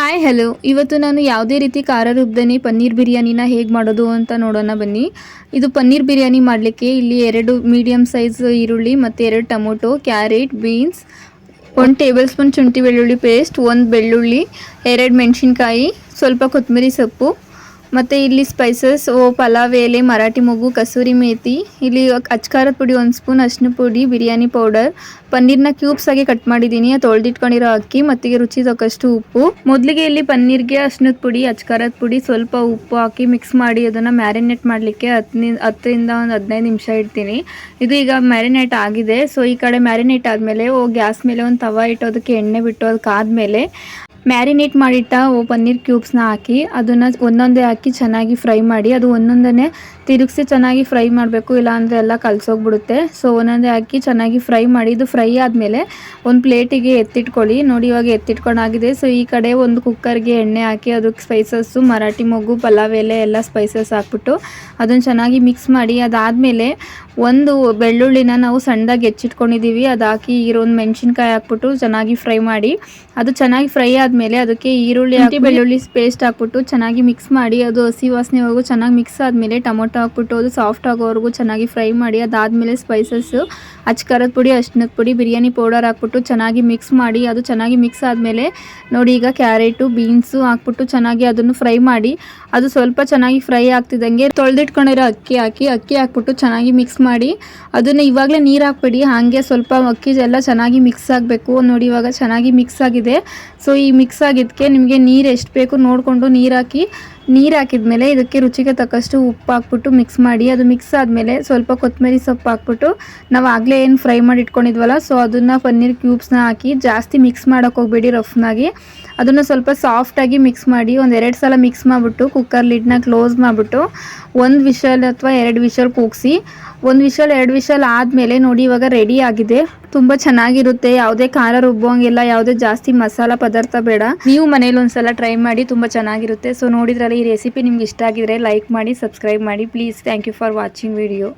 Hi hello ಇವತ್ತು ನಾನು ಯಾವುದೇ ರೀತಿ ಖಾರ ರುಬ್ದೇನೆ ಪನ್ನೀರ್ ಬಿರಿಯಾನಿನ ಹೇಗೆ ಮಾಡೋದು ಅಂತ ನೋಡೋಣ ಬನ್ನಿ. ಇದು ಪನ್ನೀರ್ ಬಿರಿಯಾನಿ ಮಾಡಲಿಕ್ಕೆ ಇಲ್ಲಿ ಎರಡು ಮೀಡಿಯಮ್ ಸೈಜ್ ಈರುಳ್ಳಿ ಮತ್ತು ಎರಡು ಟೊಮೊಟೊ, ಕ್ಯಾರೆಟ್ ಬೀನ್ಸ್ ಒಂದು ಟೇಬಲ್ ಸ್ಪೂನ್ ಶುಂಠಿ ಬೆಳ್ಳುಳ್ಳಿ ಪೇಸ್ಟ್ ಒಂದು ಬೆಳ್ಳುಳ್ಳಿ, ಎರಡು ಮೆಣಸಿನ್ಕಾಯಿ, ಸ್ವಲ್ಪ ಕೊತ್ತಂಬರಿ ಸೊಪ್ಪು ಮತ್ತು ಇಲ್ಲಿ ಸ್ಪೈಸಸ್ ಓ, ಪಲಾವ್, ಎಲೆ, ಮರಾಠಿ ಮೊಗ್ಗು, ಕಸೂರಿ ಮೇಥಿ ಇಲ್ಲಿ ಅಚ್ಕಾರದ ಪುಡಿ ಒಂದು ಸ್ಪೂನ್ ಅರಿಶಿನ ಪುಡಿ, ಬಿರಿಯಾನಿ ಪೌಡರ್ ಪನ್ನೀರ್ನ ಕ್ಯೂಬ್ಸ್ ಆಗಿ ಕಟ್ ಮಾಡಿದ್ದೀನಿ ಅದು ತೊಳೆದಿಟ್ಕೊಂಡಿರೋ ಅಕ್ಕಿ ಮತ್ತು ರುಚಿ ತಕ್ಕಷ್ಟು ಉಪ್ಪು. ಮೊದಲಿಗೆ ಇಲ್ಲಿ ಪನ್ನೀರ್ಗೆ ಅರ್ಶಿನದ ಪುಡಿ, ಅಚ್ಕಾರದ ಪುಡಿ, ಸ್ವಲ್ಪ ಉಪ್ಪು ಹಾಕಿ ಮಿಕ್ಸ್ ಮಾಡಿ ಅದನ್ನು ಮ್ಯಾರಿನೇಟ್ ಮಾಡಲಿಕ್ಕೆ ಹತ್ತನಿ ಹತ್ತರಿಂದ ಒಂದು ಹದಿನೈದು ನಿಮಿಷ ಇಡ್ತೀನಿ. ಇದು ಈಗ ಮ್ಯಾರಿನೇಟ್ ಆಗಿದೆ ಸೊ ಈ ಕಡೆ ಮ್ಯಾರಿನೇಟ್ ಆದಮೇಲೆ, ಓ, ಗ್ಯಾಸ್ ಮೇಲೆ ಒಂದು ತವ ಇಟ್ಟು ಅದಕ್ಕೆ ಎಣ್ಣೆ ಬಿಟ್ಟು ಅದಕ್ಕಾದಮೇಲೆ ಮ್ಯಾರಿನೇಟ್ ಮಾಡಿಟ್ಟ ಪನ್ನೀರ್ ಕ್ಯೂಬ್ಸ್ನ ಹಾಕಿ ಅದನ್ನು ಒಂದೊಂದೇ ಹಾಕಿ ಚೆನ್ನಾಗಿ ಫ್ರೈ ಮಾಡಿ, ಅದು ಒಂದೊಂದನ್ನೇ ತಿರುಗಿಸಿ ಚೆನ್ನಾಗಿ ಫ್ರೈ ಮಾಡಬೇಕು, ಇಲ್ಲಾಂದರೆ ಎಲ್ಲ ಕಲಸೋಗ್ಬಿಡುತ್ತೆ. ಸೊ ಒಂದೊಂದೇ ಹಾಕಿ ಚೆನ್ನಾಗಿ ಫ್ರೈ ಮಾಡಿ, ಇದು ಫ್ರೈ ಆದಮೇಲೆ ಒಂದು ಪ್ಲೇಟಿಗೆ ಎತ್ತಿಟ್ಕೊಳ್ಳಿ. ನೋಡಿ, ಇವಾಗ ಎತ್ತಿಟ್ಕೊಂಡಾಗಿದೆ ಸೊ ಈ ಕಡೆ ಒಂದು ಕುಕ್ಕರ್ಗೆ ಎಣ್ಣೆ ಹಾಕಿ, ಅದಕ್ಕೆ ಸ್ಪೈಸಸ್ಸು ಮರಾಠಿ ಮೊಗ್ಗು, ಪಲಾವ್ ಎಲೆ, ಎಲ್ಲ ಸ್ಪೈಸಸ್ ಹಾಕ್ಬಿಟ್ಟು ಅದನ್ನು ಚೆನ್ನಾಗಿ ಮಿಕ್ಸ್ ಮಾಡಿ, ಅದಾದಮೇಲೆ ಒಂದು ಬೆಳ್ಳುಳ್ಳಿನ ನಾವು ಸಣ್ಣದಾಗಿ ಹೆಚ್ಚಿಟ್ಕೊಂಡಿದ್ದೀವಿ ಅದು ಹಾಕಿ ಈರೊಂದು ಮೆಣಸಿನ್ಕಾಯಿ ಹಾಕ್ಬಿಟ್ಟು ಚೆನ್ನಾಗಿ ಫ್ರೈ ಮಾಡಿ ಅದು ಚೆನ್ನಾಗಿ ಫ್ರೈ ಆದಮೇಲೆ ಅದಕ್ಕೆ ಈರುಳ್ಳಿ ಹಾಕಿ ಬೆಳ್ಳುಳ್ಳಿ. ಪೇಸ್ಟ್ ಹಾಕ್ಬಿಟ್ಟು ಚೆನ್ನಾಗಿ ಮಿಕ್ಸ್ ಮಾಡಿ ಅದು ಹಸಿ ವಾಸನೆವರೆಗೂ ಚೆನ್ನಾಗಿ ಮಿಕ್ಸ್ ಆದಮೇಲೆ ಟೊಮೊಟೊ ಹಾಕ್ಬಿಟ್ಟು ಅದು ಸಾಫ್ಟ್ ಆಗೋವರೆಗೂ ಚೆನ್ನಾಗಿ ಫ್ರೈ ಮಾಡಿ ಅದಾದಮೇಲೆ ಸ್ಪೈಸಸ್ಸು ಅಚ್ಕಾರದ ಪುಡಿ ಅರ್ಶಿನದ ಪುಡಿ, ಬಿರಿಯಾನಿ ಪೌಡರ್ ಹಾಕ್ಬಿಟ್ಟು ಚೆನ್ನಾಗಿ ಮಿಕ್ಸ್ ಮಾಡಿ, ಅದು ಚೆನ್ನಾಗಿ ಮಿಕ್ಸ್ ಆದಮೇಲೆ ನೋಡಿ ಈಗ ಕ್ಯಾರೆಟು, ಬೀನ್ಸು ಹಾಕ್ಬಿಟ್ಟು ಚೆನ್ನಾಗಿ ಅದನ್ನು ಫ್ರೈ ಮಾಡಿ, ಅದು ಸ್ವಲ್ಪ ಚೆನ್ನಾಗಿ ಫ್ರೈ ಆಗ್ತಿದ್ದಂಗೆ ತೊಳೆದಿಟ್ಕೊಂಡಿರೋ ಅಕ್ಕಿ ಹಾಕಿ, ಅಕ್ಕಿ ಹಾಕ್ಬಿಟ್ಟು ಚೆನ್ನಾಗಿ ಮಿಕ್ಸ್ ಮಾಡಿ, ಅದನ್ನು ಇವಾಗಲೇ ನೀರು ಹಾಕ್ಬೇಡಿ, ಹಾಗೆ ಸ್ವಲ್ಪ ಅಕ್ಕಿ ಎಲ್ಲ ಚೆನ್ನಾಗಿ ಮಿಕ್ಸ್ ಆಗಬೇಕು, ನೋಡಿ ಇವಾಗ ಚೆನ್ನಾಗಿ ಮಿಕ್ಸ್ ಆಗಿದೆ. ಸೊ ಈ ಮಿಕ್ಸ್ ಆಗಿದ್ದಕ್ಕೆ ನಿಮಗೆ ನೀರು ಎಷ್ಟು ಬೇಕು ನೋಡಿಕೊಂಡು ನೀರು ಹಾಕಿ, ನೀರು ಹಾಕಿದ್ಮೇಲೆ ಇದಕ್ಕೆ ರುಚಿಗೆ ತಕ್ಕಷ್ಟು ಉಪ್ಪು ಹಾಕ್ಬಿಟ್ಟು ಮಿಕ್ಸ್ ಮಾಡಿ, ಅದು ಮಿಕ್ಸ್ ಆದಮೇಲೆ ಸ್ವಲ್ಪ ಕೊತ್ತಂಬರಿ ಸೊಪ್ಪು ಹಾಕ್ಬಿಟ್ಟು ನಾವು ಆಗಲೇ ಏನು ಫ್ರೈ ಮಾಡಿ ಇಟ್ಕೊಂಡಿದ್ವಲ್ಲ ಸೊ ಅದನ್ನು ಪನ್ನೀರ್ ಕ್ಯೂಬ್ಸ್ನ ಹಾಕಿ ಜಾಸ್ತಿ ಮಿಕ್ಸ್ ಮಾಡೋಕೆ ಹೋಗ್ಬೇಡಿ ರಫ್ನಾಗಿ ಅದನ್ನು ಸ್ವಲ್ಪ ಸಾಫ್ಟಾಗಿ ಮಿಕ್ಸ್ ಮಾಡಿ, ಒಂದು ಎರಡು ಸಲ ಮಿಕ್ಸ್ ಮಾಡಿಬಿಟ್ಟು ಕುಕ್ಕರ್ ಲಿಡ್ನ ಕ್ಲೋಸ್ ಮಾಡಿಬಿಟ್ಟು ಒಂದು ವಿಷಲ್ ಅಥವಾ ಎರಡು ವಿಷಲ್ ಕೂಗಿಸಿ, ಒಂದು ವಿಷಲ್ ಎರಡು ವಿಷಲ್ ಆದಮೇಲೆ ನೋಡಿ ಇವಾಗ ರೆಡಿ ಆಗಿದೆ. ತುಂಬ ಚೆನ್ನಾಗಿರುತ್ತೆ, ಯಾವುದೇ ಖಾರ ರುಬ್ಬೋಂಗಿಲ್ಲ, ಯಾವುದೇ ಜಾಸ್ತಿ ಮಸಾಲ ಪದಾರ್ಥ ಬೇಡ. ನೀವು ಮನೇಲಿ ಒಂದ್ಸಲ ಟ್ರೈ ಮಾಡಿ ತುಂಬ ಚೆನ್ನಾಗಿರುತ್ತೆ. ಸೊ ನೋಡಿದ್ರಲ್ಲ ಈ ರೆಸಿಪಿ ನಿಮ್ಗೆ ಇಷ್ಟ ಆಗಿದ್ರೆ ಲೈಕ್ ಮಾಡಿ ಸಬ್ಸ್ಕ್ರೈಬ್ ಮಾಡಿ. Please thank you for watching video